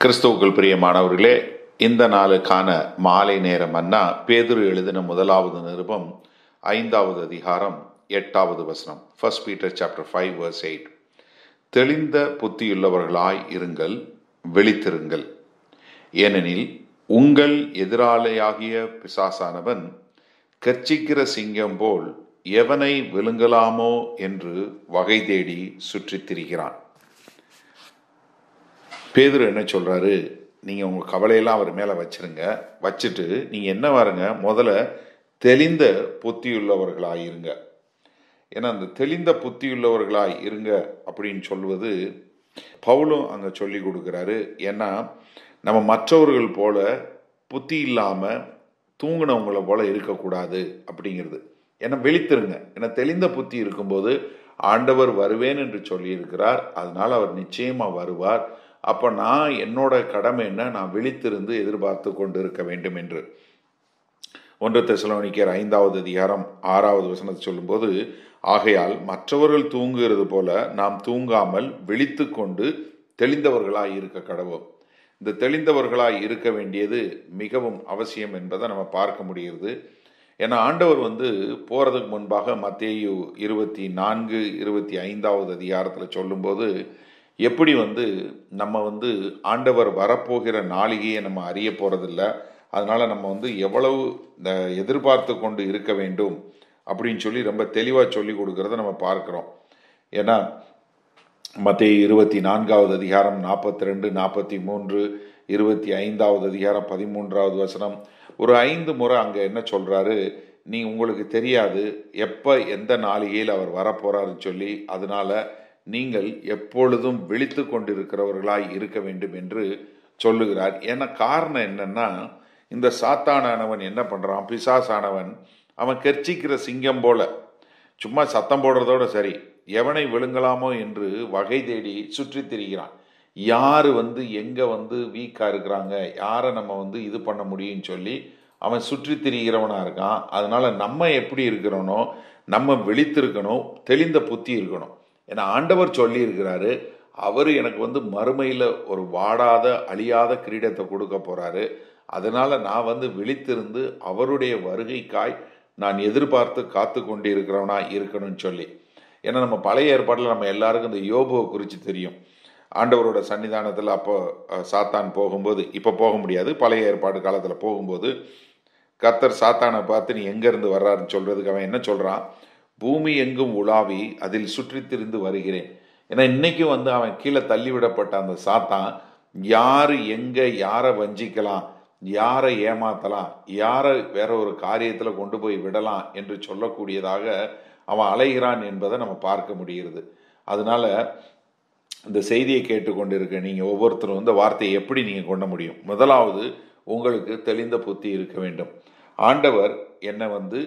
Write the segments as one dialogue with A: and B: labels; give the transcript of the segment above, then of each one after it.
A: கிறிஸ்துவுக்குள் பிரியமானவர்களே இந்த நாளுக்கான மாலை நேரம் அண்ணா பேதுரு எழுதின முதலாவது நிருபம் ஐந்தாவது அதிகாரம் எட்டாவது வசனம் first Peter chapter five verse eight தெளிந்த புத்தியுள்ளவர்களாய் இருங்கள் விழித்திருங்கள். ஏனெனில் உங்கள் எதிராளியாகிய பிசாசானவன் கர்ச்சிக்கிற சிங்கம் போல் எவனை விழுங்கலாமோ என்று வகை தேடி சுற்றித் திரிகிறான் பேதுரு என்ன சொல்கிறாரு நீங்கள் உங்கள் கவலையெல்லாம் அவர் மேலே வச்சுருங்க. வச்சுட்டு நீங்கள் என்ன வாருங்க? முதல்ல தெளிந்த புத்தியுள்ளவர்களாக இருங்க ஏன்னா அந்த தெளிந்த புத்தியுள்ளவர்களாய் இருங்க அப்படின்னு சொல்வது பவுலும் அங்கே சொல்லி கொடுக்குறாரு. ஏன்னா நம்ம மற்றவர்கள் போல புத்தி இல்லாமல் தூங்கினவங்கள போல இருக்கக்கூடாது அப்படிங்கிறது. ஏன்னா வெளித்திருங்க ஏன்னா தெளிந்த புத்தி இருக்கும்போது ஆண்டவர் வருவேன் என்று சொல்லியிருக்கிறார். அதனால் அவர் நிச்சயமாக வருவார். அப்போ நான் என்னோட கடமை என்ன? நான் விழித்திருந்து எதிர்பார்த்து கொண்டு இருக்க வேண்டும் என்று. ஒன்று தெசலோனிக்கர் ஐந்தாவது அதிகாரம் ஆறாவது வசனத்தை சொல்லும்போது ஆகையால் மற்றவர்கள் தூங்குகிறது போல நாம் தூங்காமல் விழித்து கொண்டு தெளிந்தவர்களாய் இருக்க கடவோம் இந்த தெளிந்தவர்களாய் இருக்க வேண்டியது மிகவும் அவசியம் என்பதை நம்ம பார்க்க முடிகிறது. ஏன்னா ஆண்டவர் வந்து போகிறதுக்கு முன்பாக மத்தேயு இருபத்தி நான்கு இருபத்தி ஐந்தாவது அதிகாரத்தில் சொல்லும்போது எப்படி வந்து நம்ம வந்து ஆண்டவர் வரப்போகிற நாளிகையை நம்ம அறிய போகிறதில்ல அதனால் நம்ம வந்து எவ்வளவு இந்த எதிர்பார்த்து கொண்டு இருக்க வேண்டும் அப்படின்னு சொல்லி ரொம்ப தெளிவாக சொல்லி கொடுக்கறத நம்ம பார்க்குறோம். ஏன்னா மத்திய இருபத்தி நான்காவது அதிகாரம் நாற்பத்தி ரெண்டு நாற்பத்தி மூன்று இருபத்தி ஐந்தாவது அதிகாரம் பதிமூன்றாவது வசனம். ஒரு ஐந்து முறை அங்கே என்ன சொல்கிறாரு நீ உங்களுக்கு தெரியாது எப்போ எந்த நாளிகையில் அவர் வரப்போகிறாருன்னு சொல்லி அதனால நீங்கள் எப்பொழுதும் விழித்து கொண்டிருக்கிறவர்களாய் இருக்க வேண்டும் என்று சொல்லுகிறார். ஏன்னா காரணம் என்னன்னா இந்த சாத்தானானவன் என்ன பண்றான்? பிசாசானவன் அவன் கெர்ச்சிக்கிற சிங்கம் போல. சும்மா சத்தம் போடுறதோட சரி எவனை விழுங்கலாமோ என்று வகை தேடி சுற்றி திரிகிறான். யாரு வந்து எங்க வந்து வீக்கா இருக்கிறாங்க? யாரை நம்ம வந்து இது பண்ண முடியும்னு சொல்லி அவன் சுற்றி திரிகிறவனா இருக்கான். அதனால நம்ம எப்படி இருக்கிறோனோ நம்ம விழித்திருக்கணும் தெளிந்த புத்தி இருக்கணும். ஏன்னா ஆண்டவர் சொல்லியிருக்கிறாரு. அவர் எனக்கு வந்து மறுமையில் ஒரு வாடாத அழியாத கிரீடத்தை கொடுக்க போகிறாரு அதனால் நான் வந்து விழித்திருந்து அவருடைய வருகைக்காய் நான் எதிர்பார்த்து காத்து கொண்டு இருக்கிறவனா இருக்கணும்னு சொல்லி. ஏன்னா நம்ம பழைய ஏற்பாட்டில் நம்ம எல்லாருக்கும் இந்த யோபுவை குறித்து தெரியும். ஆண்டவரோட சன்னிதானத்தில் அப்போ சாத்தான் போகும்போது இப்போ போக முடியாது. பழைய ஏற்பாடு காலத்தில் போகும்போது கத்தர் சாத்தானை பார்த்து நீ எங்கேருந்து வர்றாருன்னு சொல்கிறதுக்கு அவன் என்ன சொல்கிறான் பூமி எங்கும் உலாவி அதில் சுற்றி திரிந்து வருகிறேன். ஏன்னா இன்றைக்கும் வந்து அவன் கீழே தள்ளிவிடப்பட்ட அந்த சாத்தான் யாரு எங்க யாரை வஞ்சிக்கலாம் யாரை ஏமாத்தலாம் யாரை வேற ஒரு காரியத்தில் கொண்டு போய் விடலாம் என்று சொல்லக்கூடியதாக அவன் அலைகிறான் என்பதை நம்ம பார்க்க முடிகிறது. அதனால இந்த செய்தியை கேட்டுக்கொண்டிருக்க நீங்கள் ஒவ்வொருத்தரும் இந்த வார்த்தையை எப்படி நீங்கள் கொண்ட முடியும்? முதலாவது உங்களுக்கு தெளிந்த புத்தி இருக்க வேண்டும். ஆண்டவர் என்னை வந்து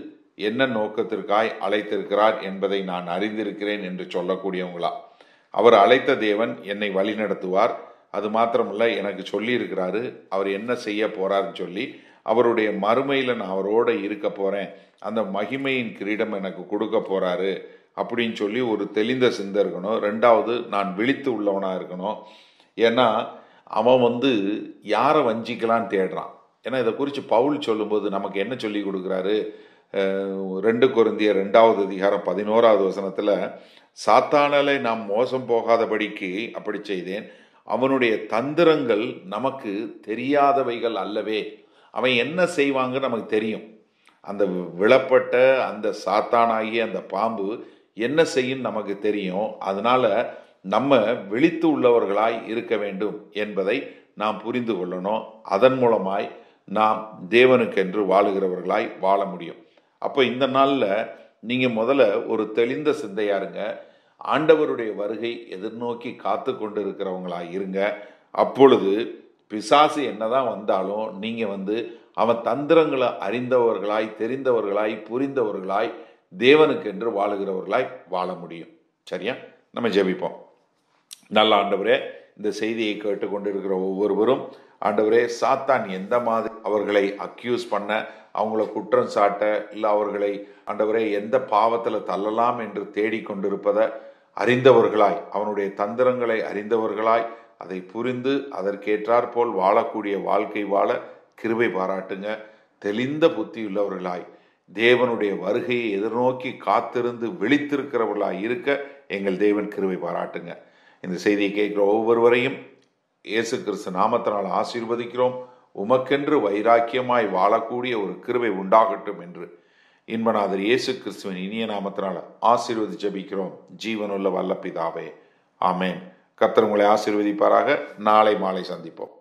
A: என்ன நோக்கத்திற்காய் அழைத்திருக்கிறார் என்பதை நான் அறிந்திருக்கிறேன் என்று சொல்லக்கூடியவங்களா? அவர் அழைத்த தேவன் என்னை வழிநடத்துவார். அது மாத்திரமல்ல எனக்கு சொல்லியிருக்கிறாரு அவர் என்ன செய்ய போகிறாருன்னு சொல்லி அவருடைய மறுமையில் நான் அவரோட இருக்க போறேன். அந்த மகிமையின் கிரீடம் எனக்கு கொடுக்க போறாரு அப்படின்னு சொல்லி ஒரு தெளிந்த சிந்தை இருக்கணும். ரெண்டாவது நான் விழித்து உள்ளவனாக இருக்கணும். ஏன்னா அவன் வந்து யாரை வஞ்சிக்கலான்னு தேடுறான். ஏன்னா இதை குறித்து பவுல் சொல்லும்போது நமக்கு என்ன சொல்லி கொடுக்குறாரு? ரெண்டு குருந்திய ரெண்டாவது அதிகாரம் பதினோராவது வசனத்தில் சாத்தானலை நாம் மோசம் போகாதபடிக்கு அப்படி செய்தேன். அவனுடைய தந்திரங்கள் நமக்கு தெரியாதவைகள் அல்லவே. அவன் என்ன செய்வாங்க நமக்கு தெரியும். அந்த விழப்பட்ட அந்த சாத்தானாகிய அந்த பாம்பு என்ன செய்யும் நமக்கு தெரியும். அதனால நம்ம விழித்து உள்ளவர்களாய் இருக்க வேண்டும் என்பதை நாம் புரிந்து கொள்ளணும். அதன் மூலமாய் நாம் தேவனுக்கென்று வாழுகிறவர்களாய் வாழ முடியும். அப்போ இந்த நாளில் நீங்கள் முதல்ல ஒரு தெளிந்த சிந்தையா இருங்க. ஆண்டவருடைய வருகை எதிர்நோக்கி காத்து கொண்டு இருக்கிறவங்களா இருங்க. அப்பொழுது பிசாசு என்னதான் வந்தாலும் நீங்கள் வந்து அவன் தந்திரங்களை அறிந்தவர்களாய் தெரிந்தவர்களாய் புரிந்தவர்களாய் தேவனுக்கென்று வாழுகிறவர்களாய் வாழ முடியும். சரியா? நம்ம ஜெபிப்போம். நல்ல ஆண்டவரே இந்த செய்தியை கேட்டுக்கொண்டிருக்கிற ஒவ்வொருவரும் ஆண்டவரே சாத்தான் எந்த மாதிரி அவர்களை அக்யூஸ் பண்ண அவங்கள குற்றம் சாட்ட இல்லை அவர்களை ஆண்டவரே எந்த பாவத்தில் தள்ளலாம் என்று தேடிக்கொண்டிருப்பதை அறிந்தவர்களாய் அவனுடைய தந்திரங்களை அறிந்தவர்களாய் அதை புரிந்து அதற்கேற்றாற் போல் வாழக்கூடிய வாழ்க்கை வாழ கிருபை பாராட்டுங்க. தெளிந்த புத்தியுள்ளவர்களாய் தேவனுடைய வருகையை எதிர்நோக்கி காத்திருந்து விழித்திருக்கிறவர்களாய் இருக்க எங்கள் தேவன் கிருபை பாராட்டுங்க. இந்த செய்தியை கேட்கிற ஒவ்வொருவரையும் இயேசு கிறிஸ்து நாமத்தினால் ஆசீர்வதிக்கிறோம். உமக்கென்று வைராக்கியமாய் வாழக்கூடிய ஒரு கிருவை உண்டாகட்டும் என்று. இன்பநாதர் இயேசு கிறிஸ்துவின் இனிய நாமத்தினால் ஆசீர்வதி ஜபிக்கிறோம். ஜீவனுள்ள வல்ல பிதாவே ஆமேன். கர்த்தர் உங்களை ஆசீர்வதிப்பாராக. நாளை மாலை சந்திப்போம்.